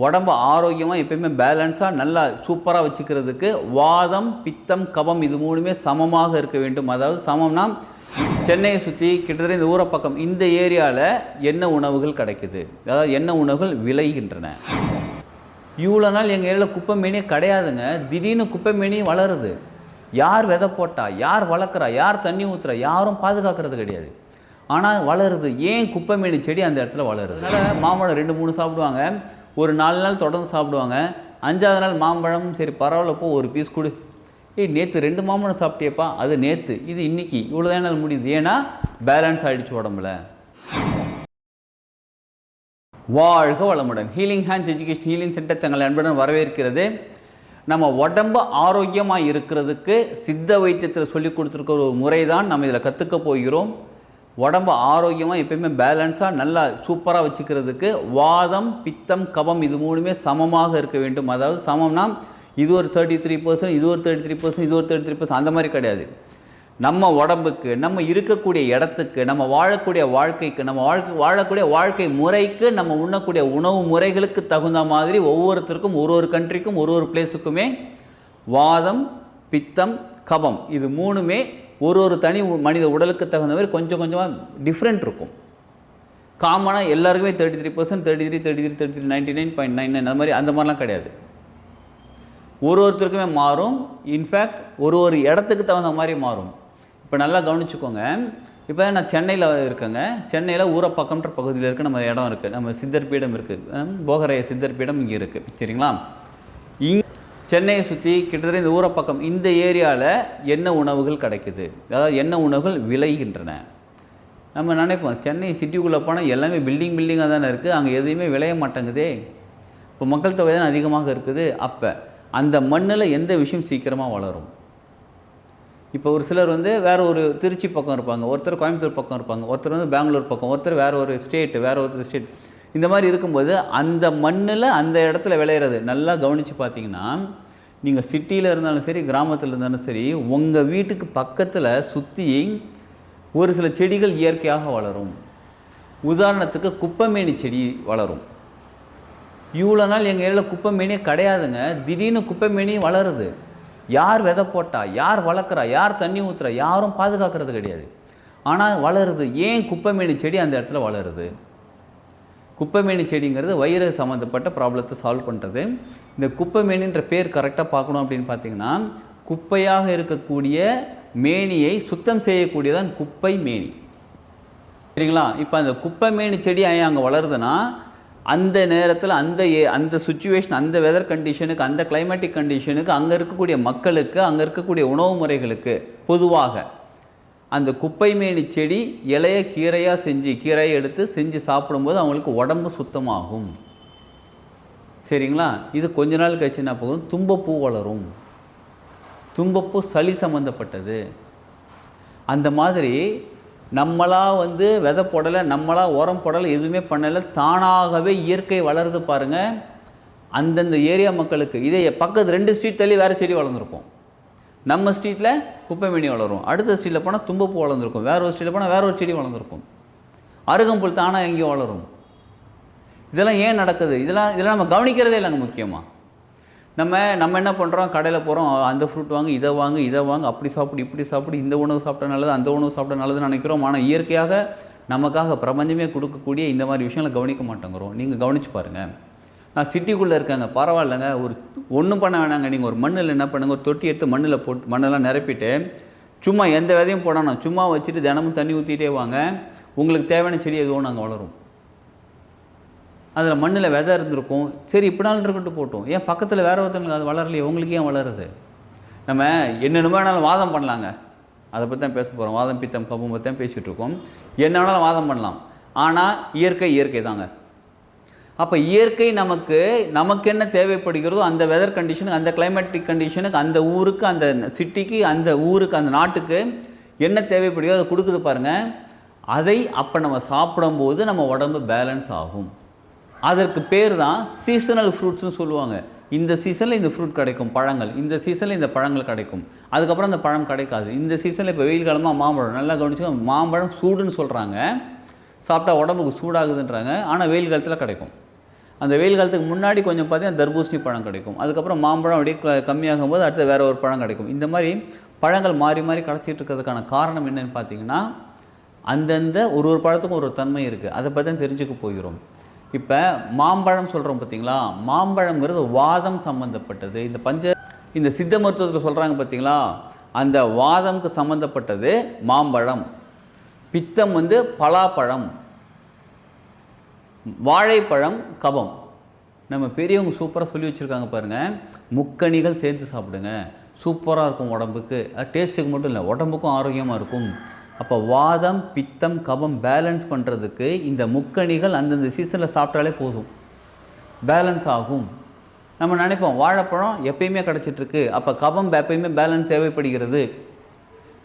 உடம்ப ஆரோக்கியமாக எப்பயுமே பேலன்ஸாக நல்லா சூப்பராக வச்சுக்கிறதுக்கு வாதம் பித்தம் கபம் இது மூணுமே சமமாக இருக்க வேண்டும். அதாவது சமம்னா சென்னையை சுற்றி கிட்டத்தட்ட இந்த ஊரப்பக்கம் பக்கம் இந்த ஏரியாவில் என்ன உணவுகள் கிடைக்குது? அதாவது என்ன உணவுகள் விளைகின்றன? இவ்வளோ நாள் எங்கள் ஏரியாவில் குப்பை மேனியே கிடையாதுங்க. திடீர்னு குப்பை மேனி வளருது. யார் விதை போட்டா யார் வளர்க்குறா யார் தண்ணி ஊற்றுறா யாரும் பாதுகாக்கிறது கிடையாது. ஆனால் வளருது. ஏன் குப்பை மீன் செடி அந்த இடத்துல வளருது? அதனால் மாம்பழம் ரெண்டு மூணு சாப்பிடுவாங்க. ஒரு நாலு நாள் தொடர்ந்து சாப்பிடுவாங்க. அஞ்சாவது நாள் மாம்பழம் சரி பரவாயில்லப்போ ஒரு பீஸ் கொடு. ஏய் நேற்று ரெண்டு மாம்பழம் சாப்பிட்டியப்பா. அது நேற்று இது இன்னைக்கு. இவ்வளோதான் என்னால் முடியுது. ஏன்னா பேலன்ஸ் ஆகிடுச்சு உடம்புல. வாழ்க வளமுடன். Healing Hands Education Healing Centre தங்கள் அன்புடன் வரவேற்கிறது. நம்ம உடம்பு ஆரோக்கியமாக இருக்கிறதுக்கு சித்த வைத்தியத்தில் சொல்லி கொடுத்துருக்க ஒரு முறை தான் நம்ம இதில் கற்றுக்க போகிறோம். உடம்பு ஆரோக்கியமாக எப்பயுமே பேலன்ஸாக நல்லா சூப்பராக வச்சுக்கிறதுக்கு வாதம் பித்தம் கபம் இது மூணுமே சமமாக இருக்க வேண்டும். அதாவது சமம்னா இது ஒரு தேர்ட்டி த்ரீ பர்சன்ட் இது ஒரு தேர்ட்டி த்ரீ பர்சன்ட் இது ஒரு தேர்ட்டி த்ரீ பர்சன்ட் அந்த மாதிரி கிடையாது. நம்ம உடம்புக்கு நம்ம இருக்கக்கூடிய இடத்துக்கு நம்ம வாழக்கூடிய வாழ்க்கைக்கு நம்ம வாழ்க்கை வாழக்கூடிய வாழ்க்கை முறைக்கு நம்ம உண்ணக்கூடிய உணவு முறைகளுக்கு தகுந்த மாதிரி ஒவ்வொருத்தருக்கும் ஒரு ஒரு கண்ட்ரிக்கும் ஒரு ஒரு பிளேஸுக்குமே வாதம் பித்தம் கபம் இது மூணுமே ஒரு ஒரு தனி மனித உடலுக்கு தகுந்த மாதிரி கொஞ்சம் கொஞ்சமாக டிஃப்ரெண்ட் இருக்கும். காமனாக எல்லாருக்குமே thirty three percent thirty three thirty three thirty three ninety nine point nine nine அந்த மாதிரி அந்த மாதிரிலாம் கிடையாது. ஒரு ஒருத்தருக்குமே மாறும். இன்ஃபேக்ட் ஒரு ஒரு இடத்துக்கு தகுந்த மாதிரி மாறும். இப்போ நல்லா கவனிச்சுக்கோங்க. இப்போ நான் சென்னையில் இருக்கேங்க. சென்னையில் ஊரப்பாக்கம்ன்ற பகுதியில் இருக்க நம்ம இடம் இருக்குது நம்ம சித்தர் பீடம் இருக்குது போகரைய சித்தர் பீடம் இங்கே இருக்குது சரிங்களா? சென்னையை சுற்றி கிட்டத்தட்ட இந்த ஊரப்பாக்கம் இந்த ஏரியாவில் என்ன உணவுகள் கிடைக்குது? அதாவது என்ன உணவுகள் விளைகின்றன? நம்ம நினைப்போம் சென்னை சிட்டிக்குள்ளே போனால் எல்லாமே பில்டிங் பில்டிங்காக தானே இருக்குது அங்கே எதுவுமே விளைய மாட்டேங்குதே. இப்போ மக்கள் தொகை தான் அதிகமாக இருக்குது. அப்போ அந்த மண்ணில் எந்த விஷயம் சீக்கிரமாக வளரும்? இப்போ ஒரு சிலர் வந்து வேறு ஒரு திருச்சி பக்கம் இருப்பாங்க ஒருத்தர் கோயம்புத்தூர் பக்கம் இருப்பாங்க ஒருத்தர் வந்து பெங்களூர் பக்கம் ஒருத்தர் வேறு ஒரு ஸ்டேட் வேறு ஒரு ஸ்டேட் இந்த மாதிரி இருக்கும்போது அந்த மண்ணில் அந்த இடத்துல விளையிறது நல்லா கவனித்து பார்த்தீங்கன்னா நீங்கள் சிட்டியில் இருந்தாலும் சரி கிராமத்தில் இருந்தாலும் சரி உங்கள் வீட்டுக்கு பக்கத்தில் சுற்றி ஒரு சில செடிகள் இயற்கையாக வளரும். உதாரணத்துக்கு குப்பைமேனி செடி வளரும். இவ்வளோ நாள் எங்கள் ஏரியாவில் குப்பைமேனியே கிடையாதுங்க. திடீர்னு குப்பைமேனி வளருது. யார் விதை போட்டா யார் வளர்க்குறா யார் தண்ணி ஊற்றுறா யாரும் பாதுகாக்கிறது கிடையாது. ஆனால் வளருது. ஏன் குப்பமேனி செடி அந்த இடத்துல வளருது? குப்பைமேனி செடிங்கிறது வயிறு சம்மந்தப்பட்ட ப்ராப்ளத்தை சால்வ் பண்ணுறது இந்த குப்பைமேனின்ற பேர் கரெக்டாக பார்க்கணும் அப்படின்னு பார்த்தீங்கன்னா குப்பையாக இருக்கக்கூடிய மேனியை சுத்தம் செய்யக்கூடியதான் குப்பை மேனி. சரிங்களா? இப்போ அந்த குப்பை மேனி செடி ஏன் அங்கே வளருதுன்னா அந்த நேரத்தில் அந்த ஏ அந்த சுச்சுவேஷன் அந்த வெதர் கண்டிஷனுக்கு அந்த கிளைமேட்டிக் கண்டிஷனுக்கு அங்கே இருக்கக்கூடிய மக்களுக்கு அங்கே இருக்கக்கூடிய உணவு முறைகளுக்கு பொதுவாக அந்த குப்பை மேனி செடி இலைய கீரையாக செஞ்சு கீரையை எடுத்து செஞ்சு சாப்பிடும்போது அவங்களுக்கு உடம்பு சுத்தமாகும். சரிங்களா? இது கொஞ்ச நாள் கழிச்சு என்ன போகும் தும்பப்பூ வளரும். தும்பப்பூ சளி சம்மந்தப்பட்டது அந்த மாதிரி நம்மளா வந்து விதை போடலை நம்மளாக உரம் போடலை எதுவுமே பண்ணலை. தானாகவே இயற்கை வளருது பாருங்க. அந்தந்த ஏரியா மக்களுக்கு இதே பக்கத்து ரெண்டு ஸ்ட்ரீட் தள்ளி வேறு செடி வளர்ந்துருக்கும். நம்ம ஸ்ட்ரீட்டில் குப்பைமேனி வளரும். அடுத்த ஸ்ட்ரீட்டில் போனால் தும்பப்பூ வளர்ந்துருக்கும். வேற ஒரு ஸ்ட்ரீட்டில் போனால் வேற ஒரு செடி வளர்ந்துருக்கும். அருகம்புல் தானாக எங்கேயோ வளரும். இதெல்லாம் ஏன் நடக்குது? இதெல்லாம் இதெல்லாம் நம்ம கவனிக்கிறதே இல்லைங்க முக்கியமாக நம்ம நம்ம என்ன பண்ணுறோம் கடையில் போகிறோம் அந்த ஃப்ரூட் வாங்க இதை வாங்கு இதை வாங்க அப்படி சாப்பிடு இப்படி சாப்பிடு இந்த உணவு சாப்பிட்டா நல்லது அந்த உணவு சாப்பிட்டா நல்லதுன்னு நினைக்கிறோம். ஆனால் இயற்கையாக நமக்காக பிரபஞ்சமே கொடுக்கக்கூடிய இந்த மாதிரி விஷயங்களை கவனிக்க மாட்டேங்கிறோம். நீங்கள் கவனிச்சு பாருங்கள் நான் சிட்டிக்குள்ளே இருக்காங்க. பரவாயில்லைங்க. ஒரு ஒன்றும் பண்ண வேணாங்க. நீங்கள் ஒரு மண்ணில் என்ன பண்ணுங்க? ஒரு தொட்டி எடுத்து மண்ணில் போட்டு மண்ணெல்லாம் நிரப்பிட்டு சும்மா எந்த விதையும் போடணும் சும்மா வச்சுட்டு தினமும் தண்ணி ஊற்றிட்டே வாங்க. உங்களுக்கு தேவையான செடி எதுவும் நாங்கள் வளரும் அதில் மண்ணில் விதை இருந்திருக்கும். சரி இப்படினாலும் இருக்கட்டும் போட்டோம். ஏன் பக்கத்தில் வேறு ஒருத்தவங்களுக்கு அது வளரலையே? உங்களுக்கு ஏன் வளருது? நம்ம என்னென்னமோ வேணாலும் வாதம் பண்ணலாங்க. அதை பற்றி தான் பேச போகிறோம் வாதம் பித்தம் கபம் பற்றி தான் பேசிகிட்டு இருக்கோம். என்ன வேணாலும் வாதம் பண்ணலாம். ஆனால் இயற்கை இயற்கை தாங்க. அப்போ இயற்கை நமக்கு நமக்கு என்ன தேவைப்படுகிறதோ அந்த வெதர் கண்டிஷனுக்கு அந்த கிளைமேட்டிக் கண்டிஷனுக்கு அந்த ஊருக்கு அந்த சிட்டிக்கு அந்த ஊருக்கு அந்த நாட்டுக்கு என்ன தேவைப்படுகிறதோ அதை கொடுக்குது பாருங்கள் அதை அப்போ நம்ம சாப்பிடும்போது நம்ம உடம்பு பேலன்ஸ் ஆகும். அதற்கு பேர் தான் சீசனல் ஃப்ரூட்ஸ்னு சொல்லுவாங்க. இந்த சீசனில் இந்த ஃப்ரூட் கிடைக்கும் பழங்கள். இந்த சீசனில் இந்த பழங்கள் கிடைக்கும். அதுக்கப்புறம் அந்த பழம் கிடைக்காது. இந்த சீசனில் இப்போ வெயில் காலமாக மாம்பழம் நல்லா கவனிச்சு மாம்பழம் சூடுன்னு சொல்கிறாங்க சாப்பிட்டா உடம்புக்கு சூடாகுதுன்றாங்க. ஆனால் வெயில் காலத்தில் கிடைக்கும். அந்த வெயில் காலத்துக்கு முன்னாடி கொஞ்சம் பார்த்தீங்கன்னா தர்பூசணி பழம் கிடைக்கும். அதுக்கப்புறம் மாம்பழம் அப்படியே கம்மியாகும் போது அடுத்து வேறு ஒரு பழம் கிடைக்கும். இந்த மாதிரி பழங்கள் மாறி மாறி கிடச்சிட்டு இருக்கிறதுக்கான காரணம் என்னென்னு பார்த்தீங்கன்னா அந்தந்த ஒரு ஒரு பழத்துக்கும் ஒரு ஒரு தன்மை இருக்குது அதை பற்றி தான் தெரிஞ்சுக்க போகிறோம். இப்போ மாம்பழம் சொல்கிறோம் பார்த்தீங்களா மாம்பழங்கிறது வாதம் சம்மந்தப்பட்டது இந்த பஞ்ச இந்த சித்த மருத்துவத்தில் சொல்கிறாங்க பார்த்தீங்களா அந்த வாதம்க்கு சம்மந்தப்பட்டது மாம்பழம். பித்தம் வந்து பலாப்பழம். வாழைப்பழம் கபம். நம்ம பெரியவங்க சூப்பராக சொல்லி வச்சுருக்காங்க பாருங்கள் முக்கணிகள் சேர்த்து சாப்பிடுங்க. சூப்பராக இருக்கும் உடம்புக்கு. அது டேஸ்ட்டுக்கு மட்டும் இல்லை உடம்புக்கும் ஆரோக்கியமாக இருக்கும். அப்போ வாதம் பித்தம் கபம் பேலன்ஸ் பண்ணுறதுக்கு இந்த முக்கணிகள் அந்தந்த சீசனில் சாப்பிட்டாலே போதும். பேலன்ஸ் ஆகும். நம்ம நினைப்போம் வாழைப்பழம் எப்பயுமே கிடச்சிட்ருக்கு. அப்போ கபம் எப்பயுமே பேலன்ஸ் தேவைப்படுகிறது.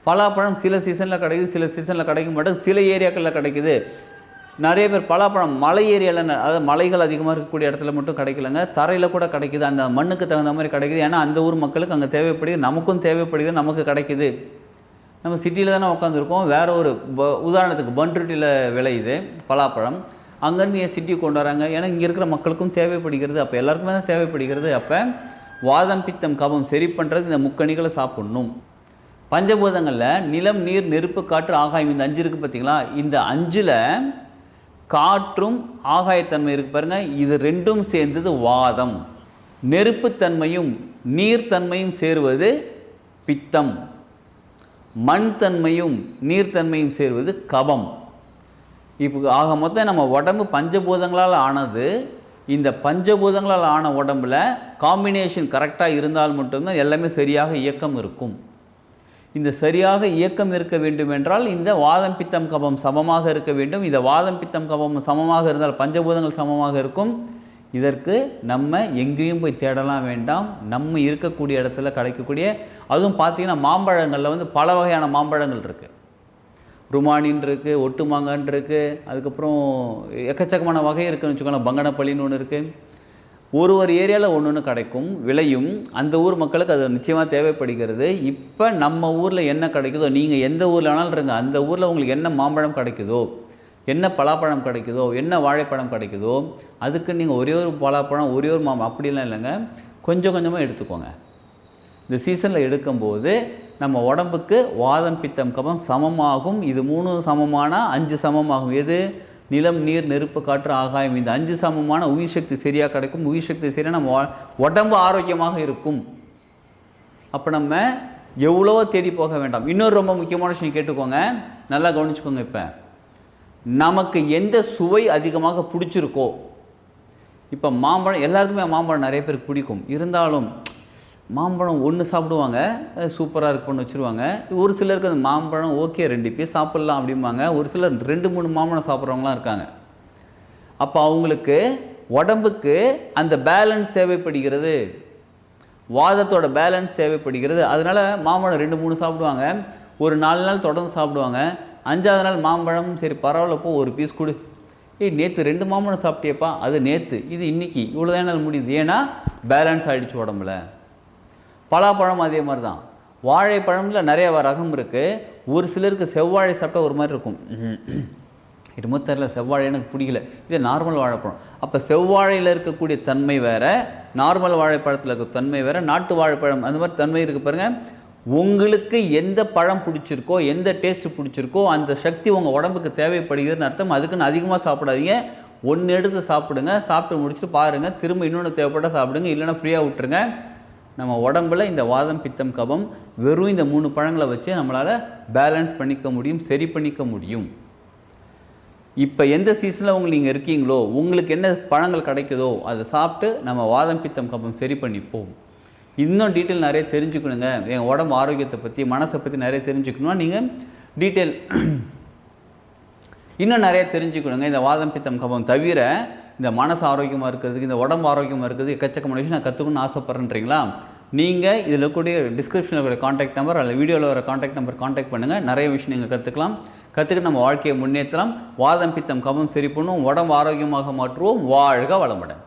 பலாப்பழம் சில சீசனில் கிடைக்குது சில சீசனில் கிடைக்க மாட்டேங்குது. சில ஏரியாக்களில் கிடைக்குது. நிறைய பேர் பலாப்பழம் மலை ஏரியாவில் அதாவது மலைகள் அதிகமாக இருக்கக்கூடிய இடத்துல மட்டும் கிடைக்கலங்க. தரையில் கூட கிடைக்குது. அந்த மண்ணுக்கு தகுந்த மாதிரி கிடைக்குது. ஏன்னா அந்த ஊர் மக்களுக்கு அங்கே தேவைப்படுது நமக்கும் தேவைப்படுது நமக்கு கிடைக்குது. நம்ம சிட்டியில் தானே உட்காந்துருக்கோம் வேற ஒரு உதாரணத்துக்கு பன்ருட்டியில் விளையுது பலாப்பழம். அங்கேருந்து ஏன் சிட்டிக்கு கொண்டு வராங்க. ஏன்னா இங்கே இருக்கிற மக்களுக்கும் தேவைப்படுகிறது. அப்போ எல்லாருக்குமே தான் தேவைப்படுகிறது. அப்போ வாதம் பித்தம் கபம் சரி பண்ணுறது இந்த முக்கணிகளை சாப்பிடணும். பஞ்சபூதங்களில் நிலம் நீர் நெருப்பு காற்று ஆகாயம் இந்த அஞ்சு இருக்குது பார்த்தீங்களா இந்த அஞ்சில் காற்றும் ஆகாயத்தன்மை இருக்கு பாருங்கள் இது ரெண்டும் சேர்ந்தது வாதம். நெருப்புத்தன்மையும் நீர்த்தன்மையும் சேருவது பித்தம். மண் தன்மையும் நீர்த்தன்மையும் சேர்வது கபம். இப்போ ஆக மொத்தம் நம்ம உடம்பு பஞ்சபூதங்களால் ஆனது இந்த பஞ்சபூதங்களால் ஆன உடம்புல காம்பினேஷன் கரெக்டாக இருந்தால் மட்டும்தான் எல்லாமே சரியாக இயக்கம் இருக்கும். இந்த சரியாக இயக்கம் இருக்க வேண்டும் என்றால் இந்த வாதம் பித்தம் கபம் சமமாக இருக்க வேண்டும். இந்த வாதம் பித்தம் கபம் சமமாக இருந்தால் பஞ்சபூதங்கள் சமமாக இருக்கும். இதற்கு நம்ம எங்கேயும் போய் தேடலாம் வேண்டாம். நம்ம இருக்கக்கூடிய இடத்துல கிடைக்கக்கூடிய அதுவும் பார்த்தீங்கன்னா மாம்பழங்களில் வந்து பல வகையான மாம்பழங்கள் இருக்குது ருமானின்னு இருக்குது ஒட்டுமாங்கன்னு இருக்குது அதுக்கப்புறம் எக்கச்சக்கமான வகை இருக்குன்னு வச்சுக்கோங்களேன். பங்கனப்பள்ளின்னு ஒன்று இருக்குது ஒரு ஒரு ஏரியாவில் ஒன்று ஒன்று கிடைக்கும் விளையும். அந்த ஊர் மக்களுக்கு அது நிச்சயமாக தேவைப்படுகிறது. இப்போ நம்ம ஊரில் என்ன கிடைக்குதோ நீங்கள் எந்த ஊரில் வேணாலும் இருங்க. அந்த ஊரில் உங்களுக்கு என்ன மாம்பழம் கிடைக்குதோ என்ன பலாப்பழம் கிடைக்குதோ என்ன வாழைப்பழம் கிடைக்குதோ அதுக்கு நீங்கள் ஒரே ஒரு பலாப்பழம் ஒரே ஒரு மாம்பழம் அப்படிலாம் இல்லைங்க. கொஞ்சம் கொஞ்சமாக எடுத்துக்கோங்க. இந்த சீசனில் எடுக்கும்போது நம்ம உடம்புக்கு வாதம் பித்தம் கபம் சமமாகும். இது மூணு சமமானால் அஞ்சு சமமாகும். எது? நிலம் நீர் நெருப்பு காற்று ஆகாயம். இந்த அஞ்சு சமமான உயிர் சக்தி சரியாக கிடைக்கும். உயிர் சக்தி சரியாக நம்ம வா- உடம்பு ஆரோக்கியமாக இருக்கும். அப்போ நம்ம எவ்வளவோ தேடி போக வேண்டாம். இன்னொரு ரொம்ப முக்கியமான விஷயம் கேட்டுக்கோங்க. நல்லா கவனிச்சுக்கோங்க இப்போ. நமக்கு எந்த சுவை அதிகமாக பிடிச்சிருக்கோ இப்போ மாம்பழம் எல்லாருக்குமே மாம்பழம் நிறைய பேருக்கு பிடிக்கும். இருந்தாலும் மாம்பழம் ஒன்று சாப்பிடுவாங்க சூப்பராக இருக்குன்னு வச்சுருவாங்க. ஒரு சிலருக்கு அந்த மாம்பழம் ஓகே ரெண்டு பீஸ் சாப்பிட்லாம் அப்படிம்பாங்க. ஒரு சிலர் ரெண்டு மூணு மாம்பழம் சாப்பிட்றவங்களாம் இருக்காங்க. அப்போ அவங்களுக்கு உடம்புக்கு அந்த பேலன்ஸ் தேவைப்படுகிறது. வாதத்தோட பேலன்ஸ் தேவைப்படுகிறது. அதனால் மாம்பழம் ரெண்டு மூணு சாப்பிடுவாங்க. ஒரு நாலு நாள் தொடர்ந்து சாப்பிடுவாங்க. அஞ்சாவது நாள் மாம்பழம் சரி பரவாயில்லப்போ ஒரு பீஸ் கொடு. ஏய் நேற்று ரெண்டு மாம்பழம் சாப்பிட்டியப்பா அது நேற்று இது இன்னைக்கு இவ்வளோதான் என்னால் முடியுது. ஏன்னா பேலன்ஸ் ஆகிடுச்சு உடம்புல. பலாப்பழம் அதே மாதிரி தான் வாழைப்பழமில் நிறைய ரகம் இருக்குது ஒரு சிலருக்கு செவ்வாழை சாப்பிட்டா ஒரு மாதிரி இருக்கும். என்னமோ தெரில செவ்வாழை எனக்கு பிடிக்கல. இது நார்மல் வாழைப்பழம். அப்போ செவ்வாழையில் இருக்கக்கூடிய தன்மை வேறு நார்மல் வாழைப்பழத்தில் இருக்க தன்மை வேறு நாட்டு வாழைப்பழம் அந்த மாதிரி தன்மை இருக்குது பாருங்கள் உங்களுக்கு எந்த பழம் பிடிச்சிருக்கோ எந்த டேஸ்ட்டு பிடிச்சிருக்கோ அந்த சக்தி உங்கள் உடம்புக்கு தேவைப்படுகிறதுன்னு அர்த்தம். அதுக்குன்னு அதிகமாக சாப்பிடாதீங்க. ஒன்று எடுத்து சாப்பிடுங்க. சாப்பிட்டு முடிச்சுட்டு பாருங்கள் திரும்ப இன்னொன்று தேவைப்பட்டால் சாப்பிடுங்க. இல்லைன்னா ஃப்ரீயாக விட்டுருங்க. நம்ம உடம்புல இந்த வாதம் பித்தம் கபம் வெறும் இந்த மூணு பழங்களை வச்சு நம்மளால் பேலன்ஸ் பண்ணிக்க முடியும் சரி பண்ணிக்க முடியும். இப்போ எந்த சீசனில் உங்களுக்கு நீங்கள் இருக்கீங்களோ உங்களுக்கு என்ன பழங்கள் கிடைக்குதோ அதை சாப்பிட்டு நம்ம வாதம் பித்தம் கபம் சரி பண்ணிப்போம். இன்னும் டீட்டெயில் நிறைய தெரிஞ்சுக்கணுங்க. என் உடம்பு ஆரோக்கியத்தை பற்றி மனசை பற்றி நிறைய தெரிஞ்சுக்கணும்னா நீங்கள் டீட்டெயில் இன்னும் நிறைய தெரிஞ்சுக்கணுங்க. இந்த வாதம் பித்தம் கபம் தவிர இந்த மனசு ஆரோக்கியமாக இருக்கிறதுக்கு இந்த உடம்பு ஆரோக்கியமாக இருக்கிறது எக்கச்சக்கமான விஷயம் நான் கற்றுக்கணும்னு ஆசைப்பட்றேன்றீங்களா? நீங்கள் இதில் இருக்கக்கூடிய டிஸ்கிரிப்ஷனில் இருக்கிற காண்டாக்ட் நம்பர் அல்லது வீடியோவில் வர காண்டாக்ட் நம்பர் காண்டாக்ட் பண்ணுங்கள் நிறைய விஷயம் நீங்கள் கற்றுக்கலாம் கற்றுக்கிட்டு நம்ம வாழ்க்கையை முன்னேற்றலாம். வாதம் பித்தம் கபம் சரி பண்ணுவோம் உடம்பு ஆரோக்கியமாக மாற்றுவோம். வாழ்க வளமுடன்.